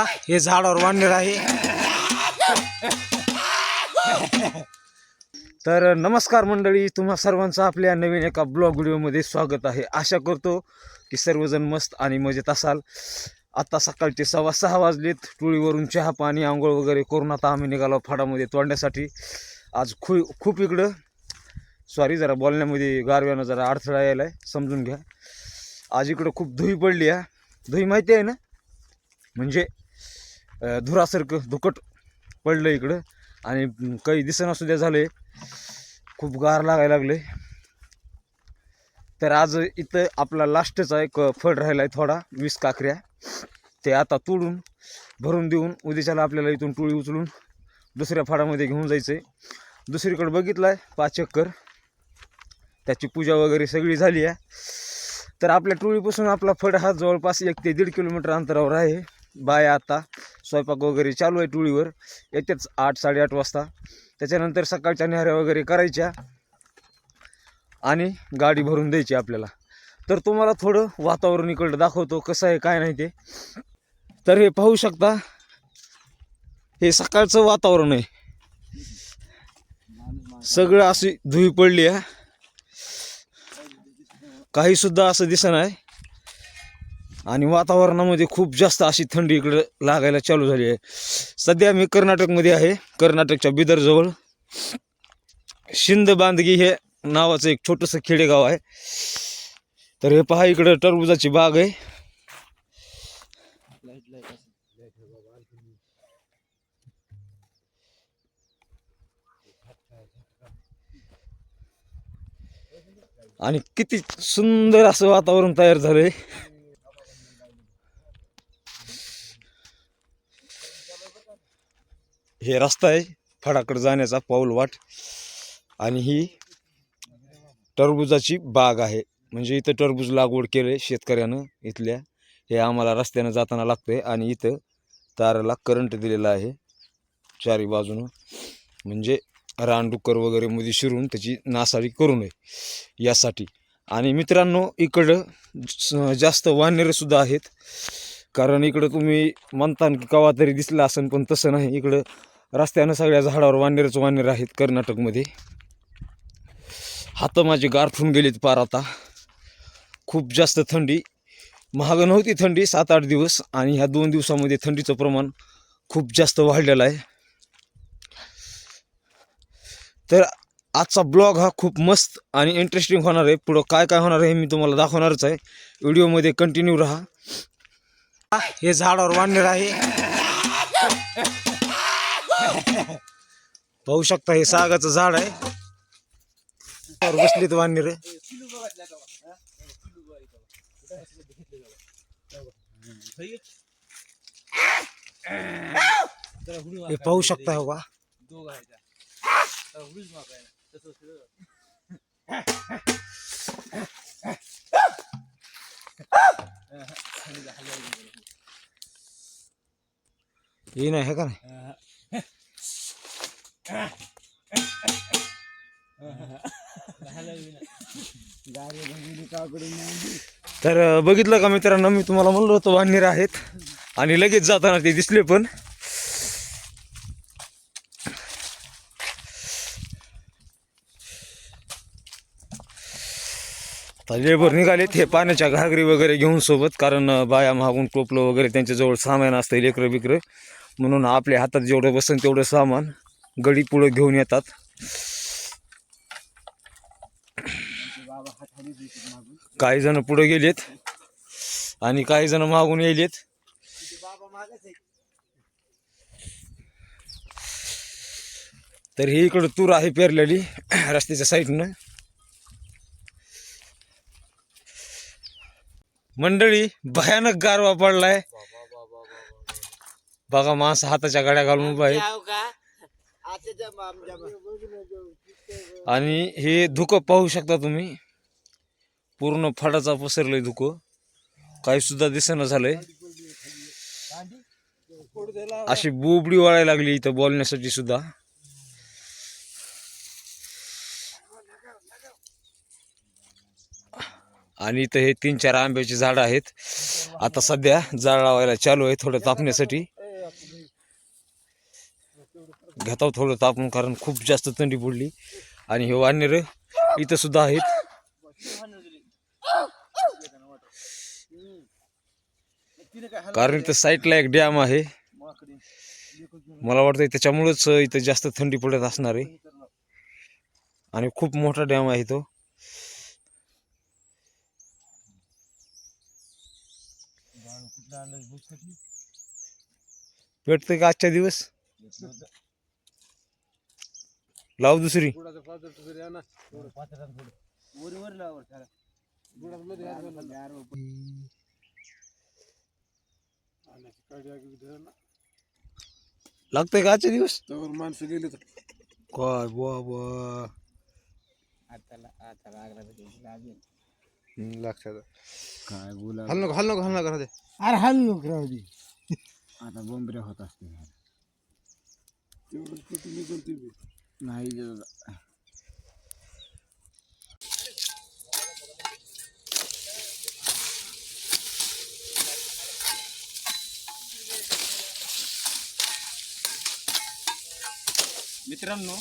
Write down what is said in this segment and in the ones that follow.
हे झाडावर वाढणार आहे. तर नमस्कार मंडळी तुम्हा सर्वांचं आपल्या नवीन एका ब्लॉग व्हिडिओमध्ये स्वागत आहे. आशा करतो की सर्वजण मस्त आणि मजेत असाल. आत्ता सकाळचे सव्वा सहा वाजलेत. टोळीवरून चहा पाणी आंघोळ वगैरे करून आता आम्ही निघालो फाडामध्ये तोडण्यासाठी आज खू खूप इकडं. सॉरी जरा बोलण्यामध्ये गारव्यानं जरा अडथळा यायला आहे समजून घ्या. आज इकडं खूप धुई पडली आहे. धुई माहिती आहे ना? म्हणजे धुरासारखं धुकट पडलं इकडं. आणि काही दिसेना द्या झालं. खूप गार लागायला लागले. तर आज इथं आपला लास्टचा एक फळ राहिला आहे थोडा वीस काकऱ्या. ते आता तोडून भरून देऊन उद्याच्याला आपल्याला इथून टोळी उचलून दुसऱ्या फाडामध्ये घेऊन जायचं आहे दुसरीकडे बघितलं आहे पाच एकर. त्याची पूजा वगैरे सगळी झाली आहे. तर आपल्या टोळीपासून आपला फड हा जवळपास एक ते दीड किलोमीटर अंतरावर आहे. बाया आता स्वयंपाक वगैरे चालू आहे टोळीवर. येतेच आठ साडेआठ वाजता. त्याच्यानंतर सकाळच्या न्याऱ्या वगैरे करायच्या. आणि गाडी भरून द्यायची आपल्याला. तर तुम्हाला थोडं वातावरण इकडं दाखवतो कसं आहे काय नाही ते. तर हे पाहू शकता हे सकाळचं वातावरण आहे. सगळं अशी धुई पडली आहे. काहीसुद्धा असं दिसत आहे आणि वातावरणामध्ये खूप जास्त अशी थंडी इकडं लागायला चालू झाली आहे. सध्या मी कर्नाटकमध्ये आहे कर्नाटकच्या बिदरजवळ. शिंद बांदगी हे नावाचं एक छोटंसं खेडेगाव आहे. तर हे पहा इकडं टरबुजाची बाग आहे. आणि किती सुंदर असं वातावरण तयार झालंय. हे रस्ता आहे फडाकडे जाण्याचा पाऊल वाट. आणि ही टरबुजाची बाग आहे. म्हणजे इथं टरबूज लागवड केले शेतकऱ्यानं इथल्या. हे आम्हाला रस्त्यानं जाताना लागतं आहे आणि इथं ताराला करंट दिलेला आहे. चारी बाजूनं. म्हणजे रानडुक्कर वगैरे मध्ये शिरून त्याची नासाडी करू नये यासाठी. आणि मित्रांनो इकडं स- जास्त वानरेसुद्धा आहेत. कारण इकडं तुम्ही म्हणता की कवा तरी दिसलं असेल पण तसं नाही. इकडं रस्त्यानं सगळ्या झाडावर वानेरच वानेर आहेत कर्नाटकमध्ये. हात माझे गारठून गेलेत पार आता. खूप जास्त थंडी. महाग नव्हती थंडी सात आठ दिवस. आणि ह्या दोन दिवसामध्ये थंडीचं प्रमाण खूप जास्त वाढलेलं आहे. तर आजचा ब्लॉग हा खूप मस्त आणि इंटरेस्टिंग होणार आहे. पुढं काय काय होणार आहे हे मी तुम्हाला दाखवणारच आहे. व्हिडिओमध्ये कंटिन्यू राहा. हे झाडावर वाढणार आहे. पाहू शकता हे सागाचं झाड आहे. बसलीत वाणी रे हे पाहू शकता हो का हे नाही हे का नाही? तर बघितलं का मित्रांनो मी तुम्हाला म्हणलो होतो वानर आहेत. आणि लगेच जाताना ते दिसले पण. लेबर निघालेत हे पाण्याच्या घागरी वगैरे घेऊन सोबत कारण बाया मागून टोपलं वगैरे त्यांच्याजवळ सामान असतं लेकरं बिकरं म्हणून आपल्या हातात जेवढं बसन तेवढं सामान. गडी पुढं घेऊन येतात. काही जण पुढे गेलेत आणि काही जण मागून येलेत. तर ही इकडं तूर आहे पेरलेली रस्त्याच्या साईडनं. मंडळी भयानक गारवा पडलाय. बघा माणसं हाताच्या गाड्या घालून उभा आहेत. आणि हे धुकं पाहू शकता तुम्ही. पूर्ण फाटाचा पसरलंय धुकं. काही सुद्धा दिसेना झालंय. अशी बोबडी वाळायला लागली इथं बोलण्यासाठी सुद्धा. आणि इथं हे तीन चार आंब्याची झाडं आहेत. आता सध्या जाळ लावायला चालू आहे थोडं तापण्यासाठी. घेताव थोडं तापून कारण खूप जास्त थंडी पडली. आणि हे वानेर इथं सुद्धा आहेत. कारण इथं साईडला एक डॅम आहे. मला वाटतं त्याच्यामुळंच इथं जास्त थंडी पडत असणार आहे. आणि खूप मोठा डॅम आहे तो. भेटतंय का आजच्या दिवस? लाव दुसरी. लागतंय का आजच्या दिवस? माणसं गेली तर. काय बुवा बुवा लक्षात काय बोला हल नको हल नको हल नको राहू दे. अरे हाल लोक राहू दे. आता बोंबऱ्या होत असते नाही दादा मित्रांनो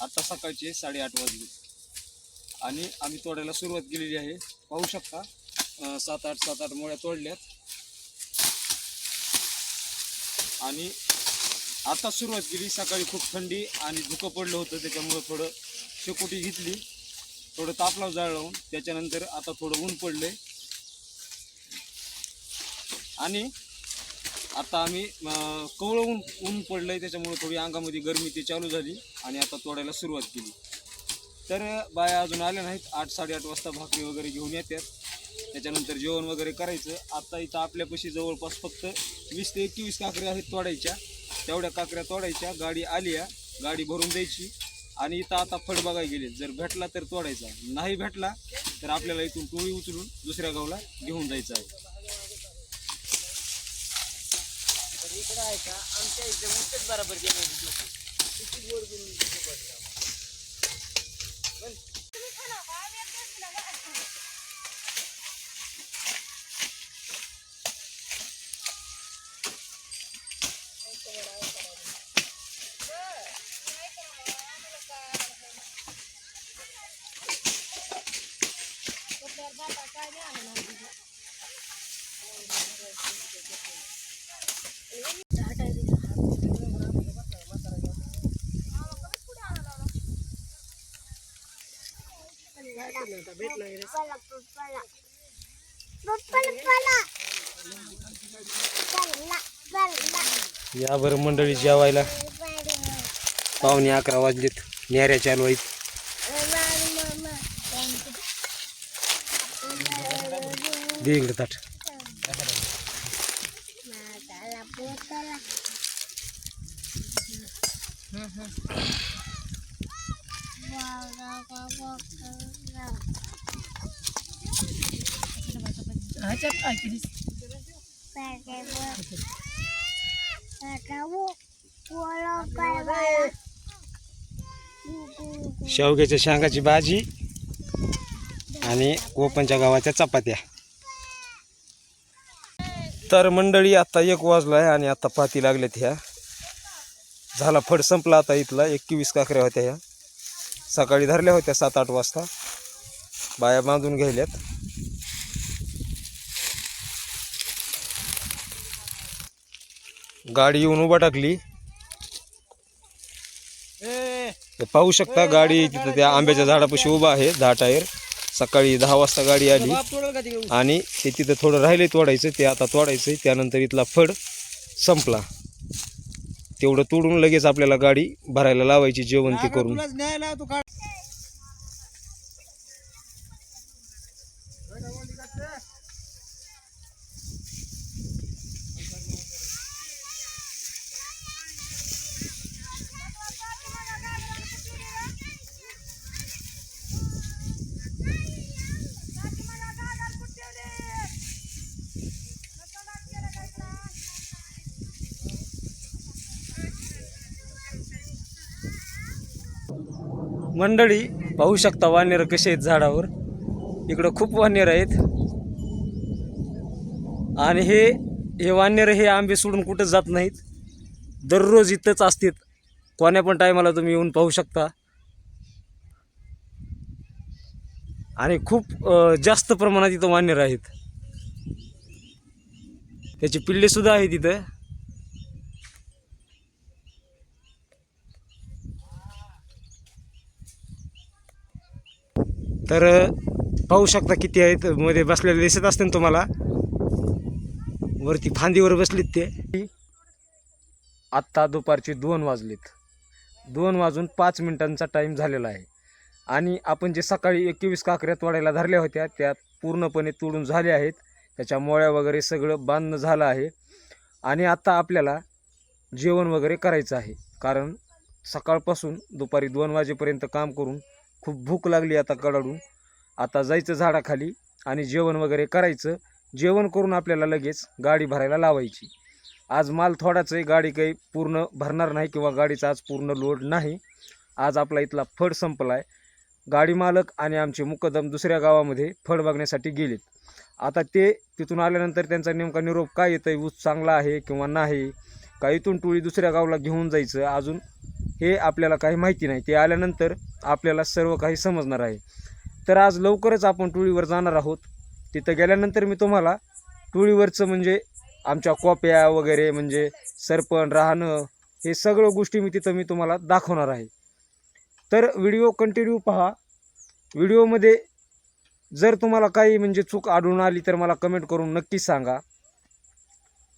आता सकाळचे साडेआठ वाजले आणि आम्ही तोडायला सुरुवात केलेली आहे. पाहू शकता सात आठ सात आठ मोळ्या तोडल्यात. आणि आता सुरुवात केली. सकाळी खूप थंडी आणि धुकं पडलं होतं त्याच्यामुळं थोडं शेकोटी घेतली. थोडं तापलाव जाळ लावून त्याच्यानंतर आता थोडं ऊन पडलंय. आणि आता आम्ही कवळं ऊन ऊन पडलंय त्याच्यामुळं थोडी अंगामध्ये गरमी ती चालू झाली आणि आता तोडायला सुरुवात केली. तर बाया अजून आल्या नाहीत. आठ साडेआठ वाजता भाकरी वगैरे घेऊन येतात त्याच्यानंतर जेवण वगैरे करायचं. आता इथं आपल्यापाशी जवळपास फक्त वीस ते एकवीस काकरी आहेत तोडायच्या. तेवढ्या काकऱ्या तोडायच्या गाडी आली आहे गाडी भरून द्यायची. आणि इथं आता फड बघायला गेले जर भेटला तर तोडायचा. नाही भेटला तर आपल्याला इथून टोळी उचलून दुसऱ्या गावला घेऊन जायचं आहे. या बरं मंडळी जेवायला. पावणे अकरा वाजलेत. न्याऱ्या चालू आहेत. दे इकडे ताट. ह्याच्यात काय केलीस शेवग्याच्या शेंगाची भाजी आणि कोपनच्या गावाच्या चपात्या. तर मंडळी आता एक वाजला आहे आणि आता पाती लागल्यात ह्या. झाला फड संपला आता इथला. एकवीस काकऱ्या होत्या ह्या. सकाळी धरल्या होत्या सात आठ वाजता. बाया बांधून घ्यायल्यात. गाडी येऊन उभा टाकली. पाहू शकता गाडी तिथं त्या आंब्याच्या झाडापाशी उभा आहे दहा टायर. सकाळी दहा वाजता गाडी आली. आणि ते तिथं थोडं राहिले तोडायचं ते आता तोडायचं त्यानंतर इथला फड संपला. तेवढं तोडून लगेच आपल्याला गाडी भरायला लावायची जेवण ते करून. मंडळी पाहू शकता वानेर कसे आहेत झाडावर. इकडं खूप वानेर आहेत. आणि हे हे वानेरं हे आंबे सोडून कुठंच जात नाहीत. दररोज इथंच असतात. कोण्या पण टायमाला तुम्ही येऊन पाहू शकता. आणि खूप जास्त प्रमाणात इथं वानेर आहेत. त्याची पिल्लेसुद्धा आहेत इथं. तर पाहू शकता किती आहेत मध्ये बसलेले दिसत असते तुम्हाला. वरती फांदीवर बसलीत ते. आत्ता दुपारचे दोन वाजलेत. दोन वाजून पाच मिनिटांचा टाईम झालेला आहे. आणि आपण जे सकाळी एकवीस काकऱ्या तोडायला धरल्या होत्या त्या पूर्णपणे तोडून झाल्या आहेत. त्याच्या मोळ्या वगैरे सगळं बांधणं झालं आहे. आणि आता आपल्याला जेवण वगैरे करायचं आहे. कारण सकाळपासून दुपारी दोन वाजेपर्यंत काम करून खूप भूक लागली आता कडाडून. आता जायचं झाडाखाली आणि जेवण वगैरे करायचं. जेवण करून आपल्याला लगेच गाडी भरायला लावायची. आज माल थोडाच आहे गाडी काही पूर्ण भरणार नाही किंवा गाडीचा आज पूर्ण लोड नाही. आज आपला इथला फड संपला आहे गाडी मालक आणि आमचे मुकदम दुसऱ्या गावामध्ये फड बघण्यासाठी गेलेत. आता ते तिथून आल्यानंतर त्यांचा नेमका निरोप काय येतं आहे ऊस चांगला आहे किंवा नाही? का इथून टोळी दुसऱ्या गावाला घेऊन जायचं? अजून हे आपल्याला काही माहिती नाही. ते आल्यानंतर आपल्याला सर्व काही समजणार आहे. तर आज लवकरच आपण टोळीवर जाणार आहोत. तिथं गेल्यानंतर मी तुम्हाला टोळीवरचं म्हणजे आमच्या कॉप्या वगैरे म्हणजे सरपण राहणं हे सगळं गोष्टी मी तिथं मी तुम्हाला दाखवणार आहे. तर व्हिडिओ कंटिन्यू पहा. व्हिडिओमध्ये जर तुम्हाला काही म्हणजे चूक आढळून आली तर मला कमेंट करून नक्कीच सांगा.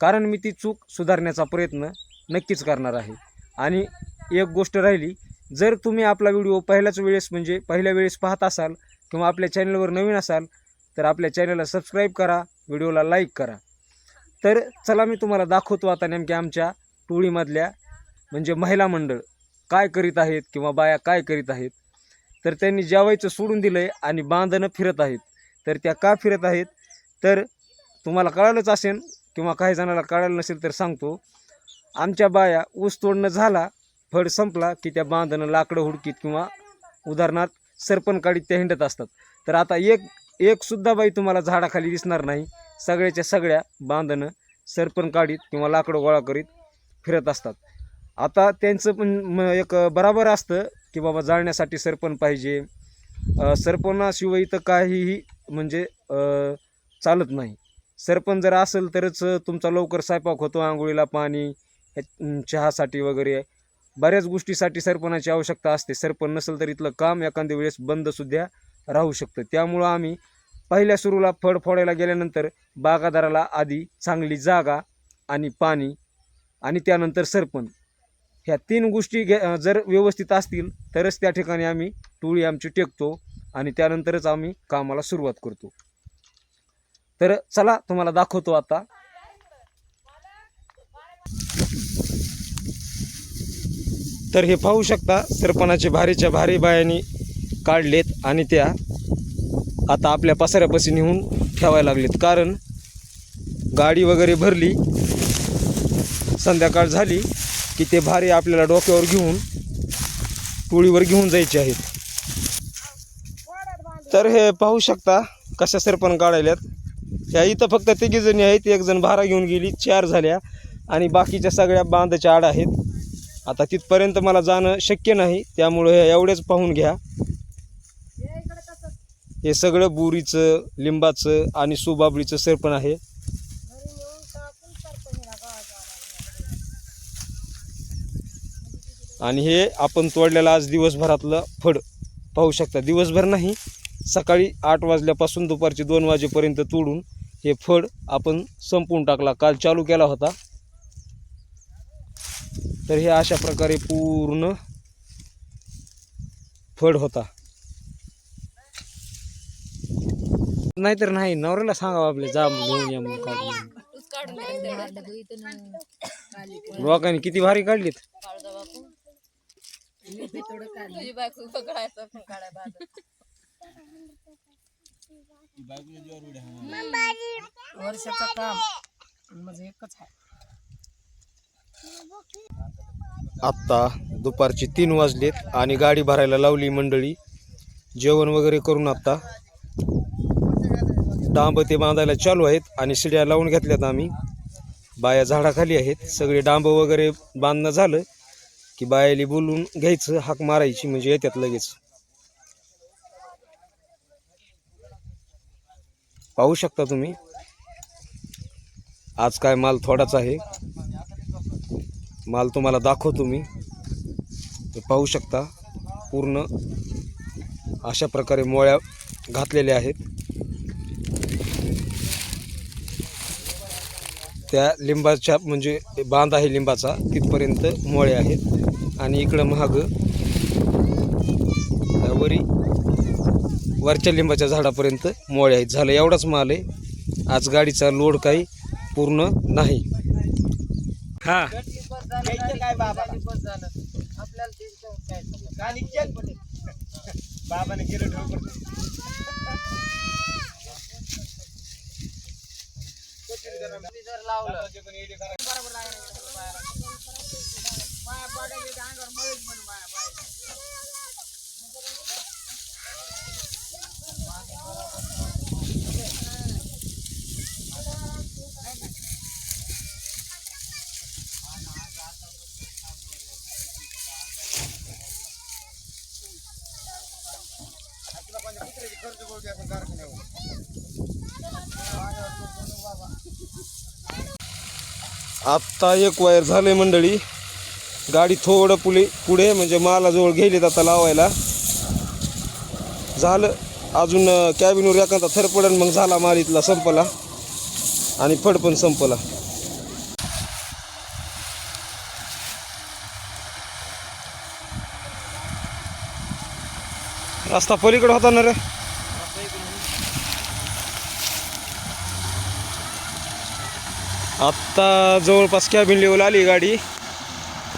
कारण मी ती चूक सुधारण्याचा प्रयत्न नक्कीच करणार आहे. आणि एक गोष्ट राहिली जर तुम्ही आपला व्हिडिओ पहिल्याच वेळेस म्हणजे पहिल्या वेळेस पाहत असाल किंवा आपल्या चॅनलवर नवीन असाल तर आपल्या चॅनलला सबस्क्राईब करा व्हिडिओला लाईक करा. तर चला मी तुम्हाला दाखवतो आता नेमक्या आमच्या टोळीमधल्या म्हणजे महिला मंडळ काय करीत आहेत किंवा बाया काय करीत आहेत. तर त्यांनी जेवायचं सोडून दिलं आहे आणि बांधणं फिरत आहेत तर त्या का फिरत आहेत? तर तुम्हाला कळालंच असेल किंवा काही जणाला कळालं नसेल तर सांगतो. आमच्या बाया ऊस तोडणं झाला फड संपला की त्या बांधणं लाकडं हुडकीत किंवा उदाहरणार्थ सरपण काढीत त्या हिंडत असतात. तर आता एक एकसुद्धा बाई तुम्हाला झाडाखाली दिसणार नाही. सगळ्याच्या सगळ्या बांधणं सरपण काढीत किंवा लाकडं गोळा करीत फिरत असतात. आता त्यांचं पण एक बराबर असतं की बाबा जाळण्यासाठी सरपण पाहिजे. सरपणाशिवाय इथं काहीही म्हणजे चालत नाही. सरपण जर असेल तरच तुमचा लवकर स्वयंपाक होतो आंघोळीला पाणी चहासाठी वगैरे. बऱ्याच गोष्टीसाठी सरपणाची आवश्यकता असते. सरपण नसेल तर इथलं काम एखाद्या वेळेस बंदसुद्धा राहू शकतं. त्यामुळं आम्ही पहिल्या सुरूला फळ फोडायला गेल्यानंतर बागादाराला आधी चांगली जागा आणि पाणी आणि त्यानंतर सरपण. ह्या तीन गोष्टी घे जर व्यवस्थित असतील तरच त्या ठिकाणी आम्ही टोळी आमची टेकतो आणि त्यानंतरच आम्ही कामाला सुरुवात करतो. तर चला तुम्हाला दाखवतो आता. तर हे पाहू शकता सरपणाचे भारीच्या भारी बायांनी काढलेत आणि त्या आता आपल्या पसाऱ्यापाशी नेऊन ठेवायला लागलेत. कारण गाडी वगैरे भरली संध्याकाळ झाली की ते भारी आपल्याला डोक्यावर घेऊन टोळीवर घेऊन जायचे आहेत. तर हे पाहू शकता कशा सरपण काढायल्यात. ह्या इथं फक्त तिघीजणी आहेत एक जण भारा घेऊन गेली चार झाल्या आणि बाकीच्या सगळ्या बांधाच्या आड आहेत. आता तिथपर्यंत मला जाणं शक्य नाही त्यामुळे हे एवढेच पाहून घ्या. हे सगळं बुरीचं लिंबाचं आणि सुबाबळीचं सरपण आहे. आणि हे आपण तोडलेलं आज दिवसभरातलं फड पाहू शकता. दिवसभर नाही सकाळी आठ वाजल्यापासून दुपारचे दोन वाजेपर्यंत तोडून हे फड आपण संपवून टाकला. काल चालू केला होता. तर हे अशा प्रकारे पूर्ण फड होता. नाहीतर नाही नवऱ्याला सांगावं आपले जा घेऊन या म्हणून काढून. या. लोकांनी किती भारी काढलीत. वर्षाचं काम. म्हणजे एकच आहे. आत्ता दुपारचे तीन वाजलेत आणि गाडी भरायला लावली मंडळी. जेवण वगैरे करून आत्ता. डांब ते बांधायला चालू आहेत आणि शिड्या लावून घेतल्यात आम्ही. बाया झाडाखाली आहेत. सगळे डांब वगैरे बांधणं झालं की बायाली बोलून घ्यायचं हाक मारायची म्हणजे येतात लगेच. पाहू शकता तुम्ही? आज काय माल थोडाच आहे. माल तुम्हाला दाखवतो मी. पाहू शकता. पूर्ण अशा प्रकारे मोळ्या घातलेल्या आहेत. त्या लिंबाच्या म्हणजे बांध आहे लिंबाचा तिथपर्यंत मोळे आहेत. आणि इकडं महाग वरी वरच्या लिंबाच्या झाडापर्यंत मोळे आहेत. झालं एवढाच माल आहे. आज गाडीचा लोड काही पूर्ण नाही. हां. काय बाबा आपल्याला काय बाबाने केलं जर लावलं बरोबर लागणार माया पाड्याच्या अंगावर मळीच म्हण आत्ता एक वायर झालं आहे मंडळी. गाडी थोडं पुढे पुढे म्हणजे मालाजवळ गेलीत आता लावायला. झालं. अजून कॅबिनवर एखादा थर पडन मग झाला माल इथला संपला. आणि फड पण संपला. रस्ता पलीकडे होता ना रे? आत्ता जवळपास कॅबिन लेवल आली गाडी.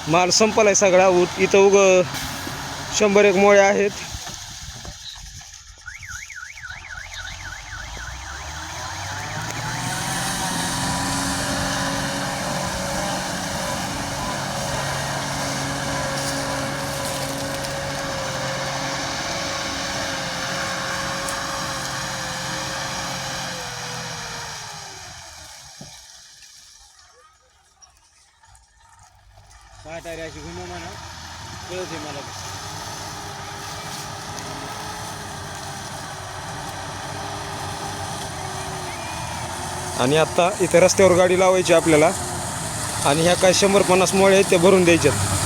माल संपला आहे सगळा. उ- इथं उग शंभर एक मोळे आहेत. काय अशी घुमव म्हणा. कळते मला. आणि आत्ता इथे रस्त्यावर गाडी लावायची आपल्याला. आणि ह्या काय शंभर पन्नास मोळे आहेत ते भरून द्यायच्यात.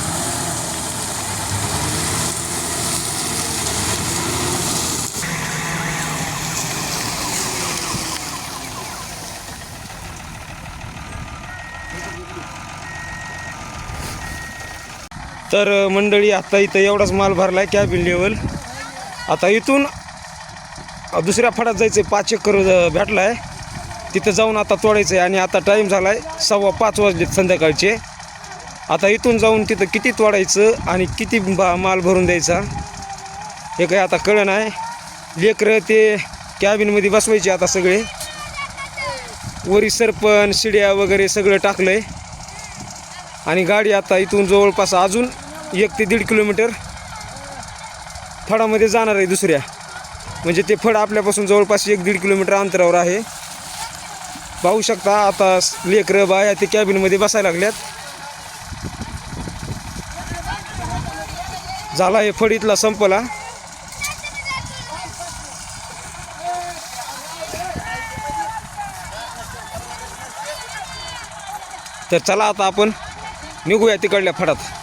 तर मंडळी आता इथं एवढाच माल भरला आहे कॅबिन लेवल आता इथून दुसऱ्या फडात जायचं आहे पाच एकर भेटला आहे तिथं जाऊन आता तोडायचं आहे आणि आता टाईम झाला आहे सव्वा पाच वाजले संध्याकाळचे. आता इथून जाऊन तिथं किती तोडायचं आणि किती बा माल भरून द्यायचा हे काही आता कळलं नाही. लेकरं ते कॅबिनमध्ये बसवायचे आता सगळे. वरी सरपण शिड्या वगैरे सगळं टाकलं आहे आणि गाडी आता इथून जवळपास अजून एक ते दीड किलोमीटर फळामध्ये जाणार आहे दुसऱ्या. म्हणजे ते फड आपल्यापासून जवळपास एक दीड किलोमीटर अंतरावर आहे. पाहू शकता आता लेकरं बाया ते कॅबिनमध्ये बसायला लागल्यात. झाला हे फड इथला संपला. तर चला आता आपण निघूया तिकडल्या फडात.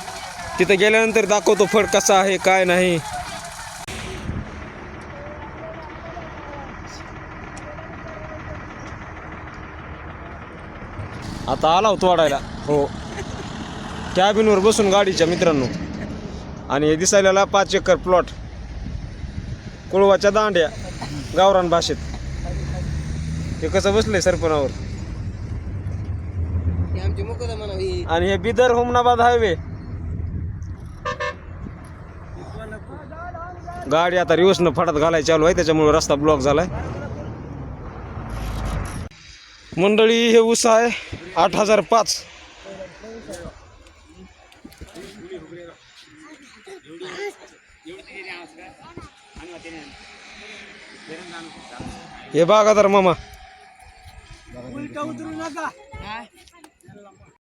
तिथं गेल्यानंतर दाखवतो फड कसा आहे काय नाही. आता आला होतो वाढायला. हो. कॅबिनवर बसून गाडीच्या मित्रांनो. आणि हे दिसायला पाच एकर प्लॉट. कुळवाच्या दांड्या गावरान भाषेत. ते कसं बसलंय सरपणावर? आणि हे बिदर हुमनाबाद हायवे. गाडी आता रिवर्सनं फडात घालायची चालू आहे त्याच्यामुळे रस्ता ब्लॉक झालाय. मंडळी हे ऊस आहे आठ हजार पाच. हे बागादार मामा. काय